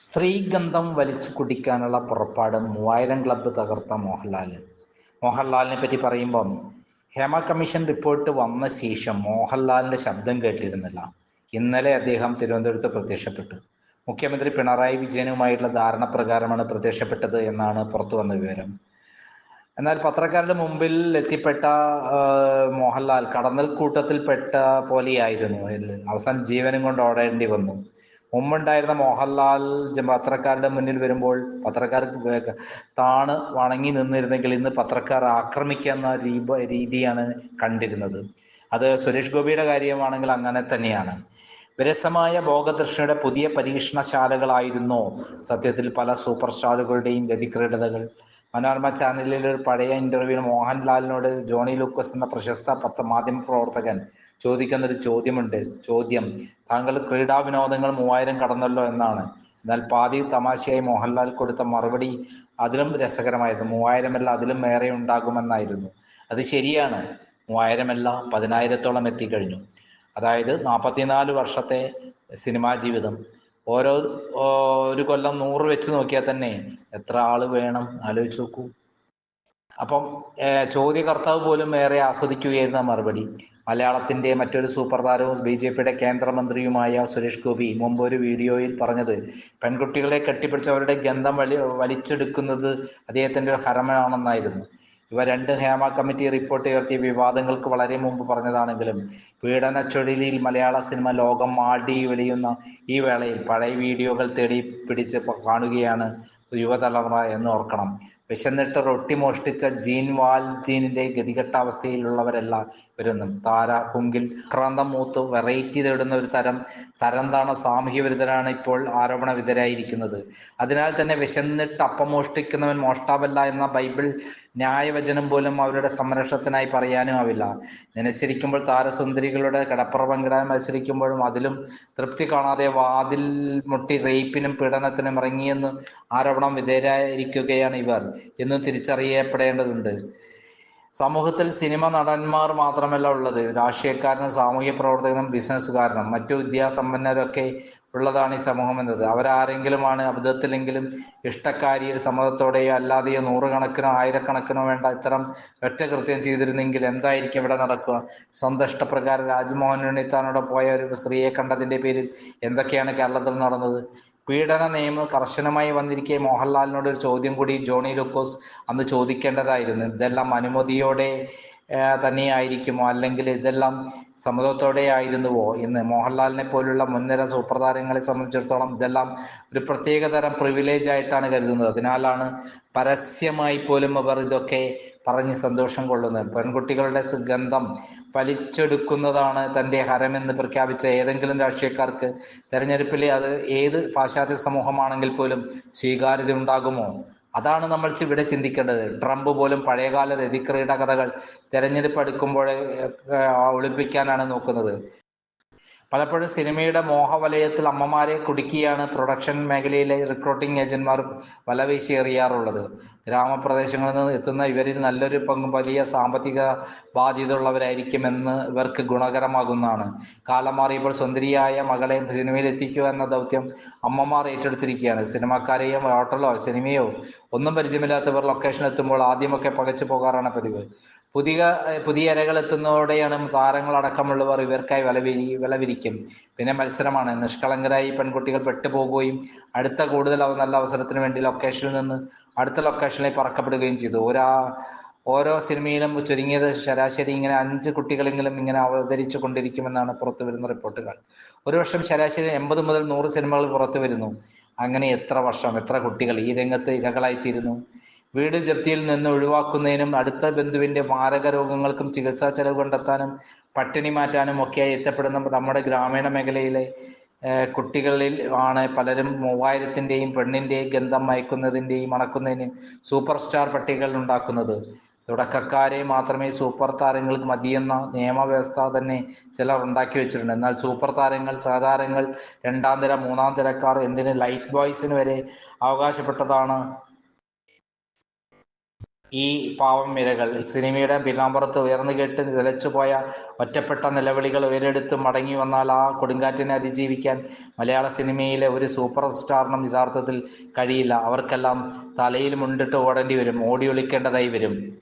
സ്ത്രീഗന്ധം വലിച്ചു കുടിക്കാനുള്ള പുറപ്പാട് മൂവായിരം ക്ലബ്ബ് തകർത്ത മോഹൻലാൽ. മോഹൻലാലിനെ പറ്റി പറയുമ്പം ഹേമ കമ്മീഷൻ റിപ്പോർട്ട് വന്ന ശേഷം മോഹൻലാലിന്റെ ശബ്ദം കേട്ടിരുന്നില്ല. ഇന്നലെ അദ്ദേഹം തിരുവനന്തപുരത്ത് പ്രത്യക്ഷപ്പെട്ടു. മുഖ്യമന്ത്രി പിണറായി വിജയനുമായിട്ടുള്ള ധാരണ പ്രകാരമാണ് പ്രത്യക്ഷപ്പെട്ടത് എന്നാണ് പുറത്തു വന്ന വിവരം. എന്നാൽ പത്രക്കാരുടെ മുമ്പിൽ എത്തിപ്പെട്ട മോഹൻലാൽ കടന്നൽ കൂട്ടത്തിൽപ്പെട്ട പോലെയായിരുന്നു. അവസാനം ജീവനും കൊണ്ട് ഓടേണ്ടി വന്നു. മുമ്പുണ്ടായിരുന്ന മോഹൻലാൽ പത്രക്കാരുടെ മുന്നിൽ വരുമ്പോൾ പത്രക്കാർക്ക് താണ് വണങ്ങി നിന്നിരുന്നെങ്കിൽ ഇന്ന് പത്രക്കാർ ആക്രമിക്കുന്ന രീതിയാണ് കണ്ടിരുന്നത്. അത് സുരേഷ് ഗോപിയുടെ കാര്യമാണെങ്കിൽ അങ്ങനെ തന്നെയാണ്. വിരസമായ ഭോഗദർശിയുടെ പുതിയ പരീക്ഷണശാലകളായിരുന്നു സത്യത്തിൽ പല സൂപ്പർ സ്റ്റാറുകളുടെയും വ്യതിക്രീഡതകൾ മനോരമ ചാനലിൽ ഒരു പഴയ ഇന്റർവ്യൂവിൽ മോഹൻലാലിനോട് ജോണി ലൂക്കസ് എന്ന പ്രശസ്ത പത്ര മാധ്യമ പ്രവർത്തകൻ ചോദിക്കുന്ന ഒരു ചോദ്യമുണ്ട്. ചോദ്യം താങ്കൾ ക്രീഡാ വിനോദങ്ങൾ മൂവായിരം കടന്നല്ലോ എന്നാണ്. എന്നാൽ പാതി തമാശയായി മോഹൻലാൽ കൊടുത്ത മറുപടി അതിലും രസകരമായിരുന്നു. മൂവായിരമല്ല അതിലും ഏറെ ഉണ്ടാകുമെന്നായിരുന്നു. അത് ശരിയാണ്. മൂവായിരമല്ല പതിനായിരത്തോളം എത്തിക്കഴിഞ്ഞു. അതായത് നാൽപ്പത്തിനാല് വർഷത്തെ സിനിമാ ജീവിതം. ഓരോ ഒരു കൊല്ലം നൂറ് വെച്ച് നോക്കിയാൽ തന്നെ എത്ര ആൾ വേണം? ആലോചിച്ച് നോക്കൂ. അപ്പം ചോദ്യകർത്താവ് പോലും ഏറെ ആസ്വദിക്കുകയായിരുന്ന മറുപടി. മലയാളത്തിന്റെ മറ്റൊരു സൂപ്പർ താരവും ബി ജെ പിയുടെ കേന്ദ്രമന്ത്രിയുമായ സുരേഷ് ഗോപി മുമ്പ് ഒരു വീഡിയോയിൽ പറഞ്ഞത് പെൺകുട്ടികളെ കെട്ടിപ്പിടിച്ചവരുടെ ഗന്ധം വലി വലിച്ചെടുക്കുന്നത് അദ്ദേഹത്തിന്റെ ഒരു ഹരമാണെന്നായിരുന്നു. ഇവ രണ്ട് ഹേമ കമ്മിറ്റി റിപ്പോർട്ട് ഉയർത്തിയ വിവാദങ്ങൾക്ക് വളരെ മുമ്പ് പറഞ്ഞതാണെങ്കിലും പീഡന ചുഴലിയിൽ മലയാള സിനിമ ലോകം ആടി വെളിയുന്ന ഈ വേളയിൽ പഴയ വീഡിയോകൾ തേടി പിടിച്ച് കാണുകയാണ് യുവതലമുറ എന്ന് ഓർക്കണം. വിശന്നിട്ട് റൊട്ടി മോഷ്ടിച്ച ജീൻ വാൽ ജീനിന്റെ ഗതികെട്ട അവസ്ഥയിലുള്ളവരല്ല താര കുങ്കിൽ ക്രാന്തം മൂത്ത് വെറൈറ്റി തേടുന്ന ഒരു തരം തരം താണ സാമൂഹ്യ വിരുദ്ധരാണ് ഇപ്പോൾ ആരോപണ വിധരായിരിക്കുന്നത് അതിനാൽ തന്നെ വിശന്നിട്ട് അപ്പം മോഷ്ടിക്കുന്നവൻ മോഷ്ടാവല്ല എന്ന ബൈബിൾ ന്യായവചനം പോലും അവരുടെ സംരക്ഷണത്തിനായി പറയാനും ആവില്ല. നനച്ചിരിക്കുമ്പോൾ താരസുന്ദരികളുടെ കടപ്പുറ പങ്കിടാൻ മത്സരിക്കുമ്പോഴും അതിലും തൃപ്തി കാണാതെ വാതിൽ മുട്ടി റേപ്പിനും പീഡനത്തിനും ഇറങ്ങിയെന്ന് ആരോപണം വിധേയരായിരിക്കുകയാണ് ഇവർ എന്നും തിരിച്ചറിയപ്പെടേണ്ടതുണ്ട്. സമൂഹത്തിൽ സിനിമ നടന്മാർ മാത്രമല്ല ഉള്ളത്. രാഷ്ട്രീയക്കാരനും സാമൂഹ്യ പ്രവർത്തകനും ബിസിനസ്സുകാരനും മറ്റു വിദ്യാസമ്പന്നരൊക്കെ ഉള്ളതാണ് ഈ സമൂഹം എന്നത്. അവരാരെങ്കിലുമാണ് അബദ്ധത്തിലെങ്കിലും ഇഷ്ടക്കാരിയിൽ സമ്മതത്തോടെയോ അല്ലാതെയോ നൂറുകണക്കിനോ ആയിരക്കണക്കിനോ വേണ്ട ഇത്തരം ഒറ്റകൃത്യം ചെയ്തിരുന്നെങ്കിൽ എന്തായിരിക്കും ഇവിടെ നടക്കുക? സ്വന്തം ഇഷ്ടപ്രകാരം രാജ്മോഹൻ ഉണ്ണിത്താനോടെ പോയ ഒരു സ്ത്രീയെ കണ്ടതിന്റെ പേരിൽ എന്തൊക്കെയാണ് കേരളത്തിൽ നടന്നത്? പീഡന നിയമം കർശനമായി വന്നിരിക്കെ മോഹൻലാലിനോട് ഒരു ചോദ്യം കൂടി ജോണി ലൂക്കോസ് അന്ന് ചോദിക്കേണ്ടതായിരുന്നു. ഇതെല്ലാം അനുമതിയോടെ തന്നെയായിരിക്കുമോ? അല്ലെങ്കിൽ ഇതെല്ലാം സമ്മതത്തോടെ ആയിരുന്നുവോ എന്ന് മോഹൻലാലിനെ പോലുള്ള മുൻനിര സൂപ്പർ താരങ്ങളെ സംബന്ധിച്ചിടത്തോളം ഇതെല്ലാം ഒരു പ്രത്യേക തരം പ്രിവിലേജ് ആയിട്ടാണ് കരുതുന്നത്. അതിനാലാണ് പരസ്യമായി പോലും അവർ ഇതൊക്കെ പറഞ്ഞ് സന്തോഷം കൊള്ളുന്നത്. പെൺകുട്ടികളുടെ സുഗന്ധം വലിച്ചെടുക്കുന്നതാണ് തന്റെ ഹരമെന്ന് പ്രഖ്യാപിച്ച ഏതെങ്കിലും രാഷ്ട്രീയക്കാർക്ക് തെരഞ്ഞെടുപ്പിൽ അത് ഏത് പാശ്ചാത്യ സമൂഹമാണെങ്കിൽ പോലും സ്വീകാര്യത ഉണ്ടാകുമോ അതാണ് നമ്മൾ ഇവിടെ ചിന്തിക്കേണ്ടത്. ട്രംപ് പോലും പഴയകാല രതിക്രീഡ കഥകൾ തെരഞ്ഞെടുപ്പ് അടുക്കുമ്പോഴേ ഒളിപ്പിക്കാനാണ് നോക്കുന്നത്. പലപ്പോഴും സിനിമയുടെ മോഹവലയത്തിൽ അമ്മമാരെ കുടുക്കിയാണ് പ്രൊഡക്ഷൻ മേഖലയിലെ റിക്രൂട്ടിംഗ് ഏജന്റ്മാർ വലവീശി എറിയാറുള്ളത് ഗ്രാമപ്രദേശങ്ങളിൽ നിന്ന് എത്തുന്ന ഇവരിൽ നല്ലൊരു പങ്കും വലിയ സാമ്പത്തിക ബാധ്യത ഉള്ളവരായിരിക്കുമെന്ന് ഇവർക്ക് ഗുണകരമാകുന്നതാണ്. കാലം മാറിയപ്പോൾ സുന്ദരിയായ മകളെ സിനിമയിൽ എത്തിക്കുക എന്ന ദൗത്യം അമ്മമാർ ഏറ്റെടുത്തിരിക്കുകയാണ്. സിനിമാക്കാരെയും ഹോട്ടലോ സിനിമയോ ഒന്നും പരിചയമില്ലാത്തവർ ലൊക്കേഷൻ എത്തുമ്പോൾ ആദ്യമൊക്കെ പകച്ചു പോകാറാണ് പതിവ്. പുതിയ പുതിയ ഇരകൾ എത്തുന്നതോടെയാണ് താരങ്ങളടക്കമുള്ളവർ ഇവർക്കായി വിലവിരി വിലവിരിക്കും പിന്നെ മത്സരമാണ്. നിഷ്കളങ്കരായി പെൺകുട്ടികൾ പെട്ടുപോകുകയും അടുത്ത കൂടുതൽ നല്ല അവസരത്തിന് വേണ്ടി ലൊക്കേഷനിൽ നിന്ന് അടുത്ത ലൊക്കേഷനിലേക്ക് പറക്കപ്പെടുകയും ചെയ്തു. ഒരാ ഓരോ സിനിമയിലും ചുരുങ്ങിയത് ശരാശരി ഇങ്ങനെ അഞ്ച് കുട്ടികളെങ്കിലും ഇങ്ങനെ അവതരിച്ചു കൊണ്ടിരിക്കുമെന്നാണ് പുറത്തു വരുന്ന റിപ്പോർട്ടുകൾ. ഒരു വർഷം ശരാശരി എൺപത് മുതൽ നൂറ് സിനിമകൾ പുറത്തു വരുന്നു. അങ്ങനെ എത്ര വർഷം എത്ര കുട്ടികൾ ഈ രംഗത്ത് ഇരകളായിത്തീരുന്നു? വീട് ജപ്തിയിൽ നിന്ന് ഒഴിവാക്കുന്നതിനും അടുത്ത ബന്ധുവിന്റെ മാരക രോഗങ്ങൾക്കും ചികിത്സാ ചെലവ് കണ്ടെത്താനും പട്ടിണി മാറ്റാനും ഒക്കെയായി എത്തപ്പെടുന്ന നമ്മുടെ ഗ്രാമീണ മേഖലയിലെ കുട്ടികളിൽ ആണ് പലരും മൂവായിരത്തിന്റെയും പെണ്ണിന്റെയും ഗന്ധം മയക്കുന്നതിന്റെയും മണക്കുന്നതിന് സൂപ്പർ സ്റ്റാർ പട്ടികകൾ ഉണ്ടാക്കുന്നത്. തുടക്കക്കാരെ മാത്രമേ സൂപ്പർ താരങ്ങൾക്ക് മതിയെന്ന നിയമവ്യവസ്ഥ തന്നെ ചിലർ ഉണ്ടാക്കി വെച്ചിട്ടുണ്ട്. എന്നാൽ സൂപ്പർ താരങ്ങൾ സഹതാരങ്ങൾ രണ്ടാം തര മൂന്നാം തരക്കാർ എന്തിന് ലൈറ്റ് ബോയ്സിന് വരെ അവകാശപ്പെട്ടതാണ് ഈ പാവം ഇരകൾ സിനിമയുടെ പിന്നാമ്പുറത്ത് ഉയർന്നു കേട്ട് നിലച്ചുപോയ ഒറ്റപ്പെട്ട നിലവിളികൾ ഉയരെടുത്ത് മടങ്ങി വന്നാൽ ആ കൊടുങ്കാറ്റിനെ അതിജീവിക്കാൻ മലയാള സിനിമയിലെ ഒരു സൂപ്പർ സ്റ്റാറിനും യഥാർത്ഥത്തിൽ കഴിയില്ല. അവർക്കെല്ലാം തലയിൽ മുണ്ടിട്ട് ഓടേണ്ടി വരും. ഓടി ഒളിക്കേണ്ടതായി വരും.